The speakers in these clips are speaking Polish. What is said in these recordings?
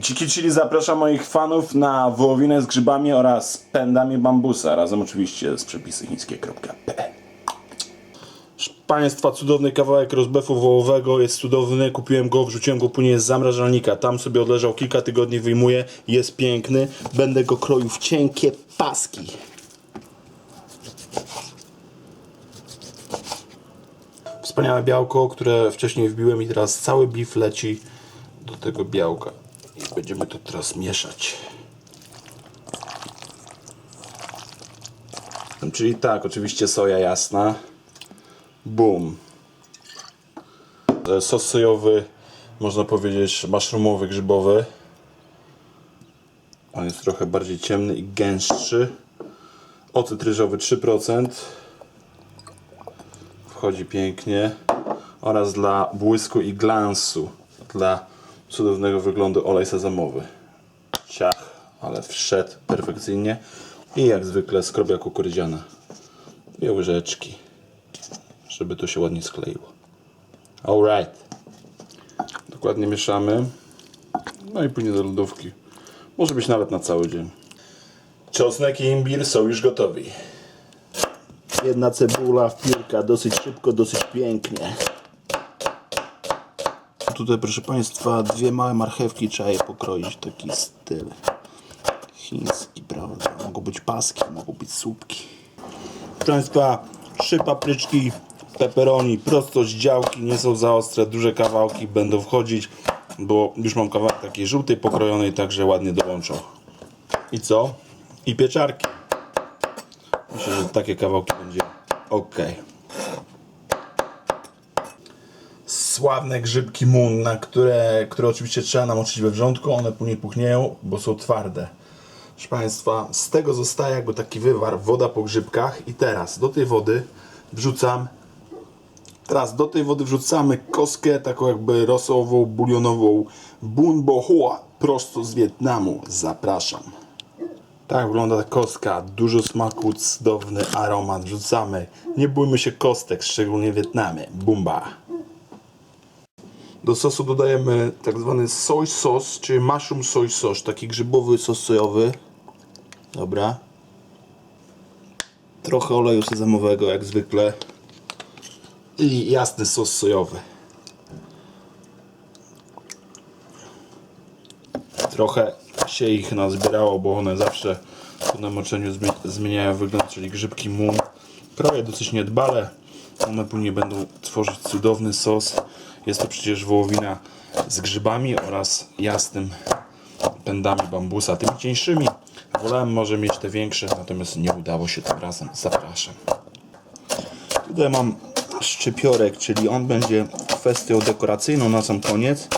Dziki Chili zaprasza moich fanów na wołowinę z grzybami oraz pędami bambusa, razem oczywiście z przepisy chińskie.pl. Państwa, cudowny kawałek rozbefu wołowego, jest cudowny, kupiłem go, wrzuciłem go później z zamrażalnika, tam sobie odleżał kilka tygodni, wyjmuję, jest piękny, będę go kroił w cienkie paski. Wspaniałe białko, które wcześniej wbiłem i teraz cały beef leci do tego białka. Będziemy to teraz mieszać. Czyli tak, oczywiście soja jasna. Boom. E, Sos sojowy, można powiedzieć mushroomowy, grzybowy. On jest trochę bardziej ciemny i gęstszy. Ocet ryżowy 3%. Wchodzi pięknie. Oraz dla błysku i glansu, dla cudownego wyglądu olej sezamowy. Ciach, ale wszedł perfekcyjnie. I jak zwykle skrobia kukurydziana. Dwie łyżeczki, żeby to się ładnie skleiło. Alright. Dokładnie mieszamy. No i później do lodówki. Może być nawet na cały dzień. Czosnek i imbir są już gotowi. Jedna cebula w piórka, dosyć szybko, dosyć pięknie. Tutaj proszę Państwa dwie małe marchewki trzeba je pokroić, taki styl chiński, prawda? Mogą być paski, mogą być słupki. Proszę Państwa, trzy papryczki, pepperoni prosto z działki, nie są za ostre, duże kawałki będą wchodzić, bo już mam kawałek takiej żółtej pokrojonej, także ładnie dołączą. I co? I pieczarki. Myślę, że takie kawałki będzie ok. Sławne grzybki Moon, na które, które oczywiście trzeba namoczyć we wrzątku, one później puchnieją, bo są twarde. Proszę Państwa, z tego zostaje jakby taki wywar, woda po grzybkach i teraz do tej wody wrzucam teraz do tej wody wrzucamy kostkę taką jakby rosołową, bulionową Bun Bo Hua prosto z Wietnamu. Zapraszam. Tak wygląda ta kostka. Dużo smaku, cudowny aromat. Wrzucamy. Nie bójmy się kostek, szczególnie Wietnamie. Bumba. Do sosu dodajemy tak zwany soy sos, czyli mushroom soy sauce, taki grzybowy sos sojowy. Dobra. Trochę oleju sezamowego, jak zwykle. I jasny sos sojowy. Trochę się ich nazbierało, bo one zawsze po namoczeniu zmie- zmieniają wygląd, czyli grzybki mu. Kroję dosyć niedbale. One później będą tworzyć cudowny sos. Jest to przecież wołowina z grzybami oraz jasnym pędami bambusa, tymi cieńszymi. Wolałem może mieć te większe, natomiast nie udało się tym razem. Zapraszam. Tutaj mam szczypiorek, czyli on będzie kwestią dekoracyjną na sam koniec.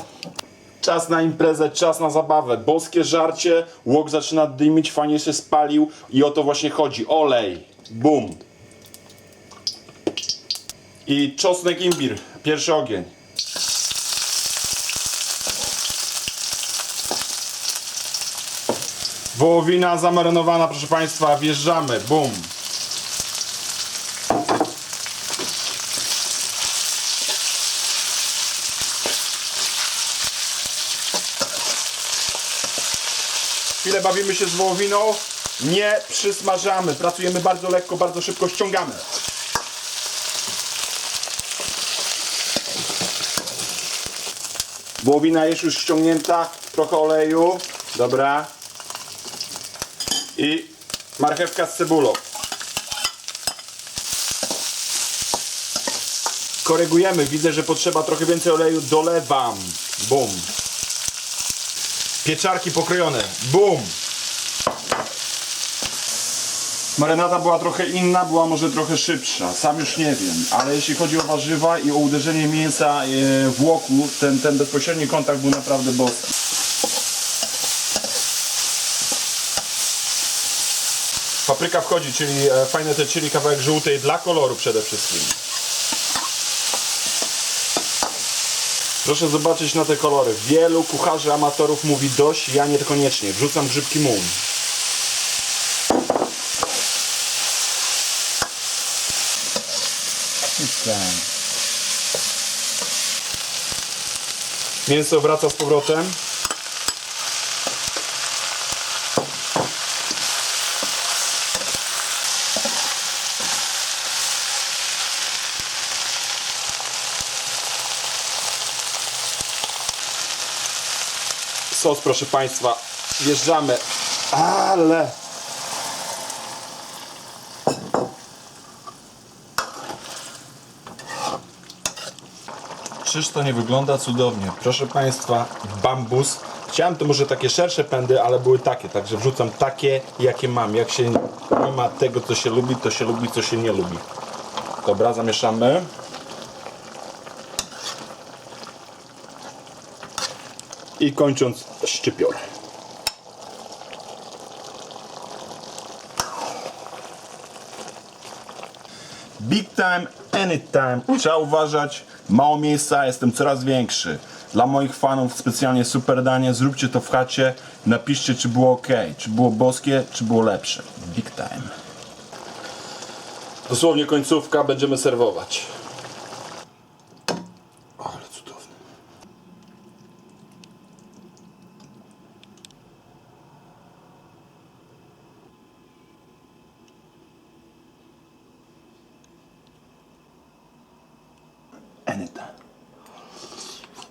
Czas na imprezę, czas na zabawę. Boskie żarcie, łok zaczyna dymić, fajnie się spalił i o to właśnie chodzi. Olej, bum. I czosnek imbir, pierwszy ogień. Wołowina zamarynowana, proszę Państwa, wjeżdżamy, bum. Chwilę bawimy się z wołowiną. Nie przysmażamy. Pracujemy bardzo lekko, bardzo szybko ściągamy. Wołowina jest już ściągnięta. Trochę oleju. Dobra. I marchewka z cebulą. Korygujemy. Widzę, że potrzeba trochę więcej oleju. Dolewam. Bum. Pieczarki pokrojone. Bum! Marynata była trochę inna, była może trochę szybsza. Sam już nie wiem, ale jeśli chodzi o warzywa i o uderzenie mięsa e, w łoku, ten, ten bezpośredni kontakt był naprawdę boski. Papryka wchodzi, czyli e, fajne te chili, kawałek żółtej dla koloru przede wszystkim. Proszę zobaczyć na te kolory. Wielu kucharzy amatorów mówi dość, ja nie koniecznie. Wrzucam grzybki Myślałem. Mięso wraca z powrotem. Sos, proszę Państwa, wjeżdżamy. Ale Czyż to nie wygląda cudownie? Proszę Państwa, bambus. Chciałem to może takie szersze pędy, ale były takie, także wrzucam takie, jakie mam. Jak się nie ma tego, co się lubi, to się lubi, co się nie lubi. Dobra, zamieszamy. I kończąc szczypior. Big time, anytime. Trzeba uważać. Mało miejsca, jestem coraz większy. Dla moich fanów specjalnie super danie. Zróbcie to w chacie. Napiszcie, czy było ok, czy było boskie, czy było lepsze. Big time. Dosłownie końcówka, będziemy serwować. Anytime.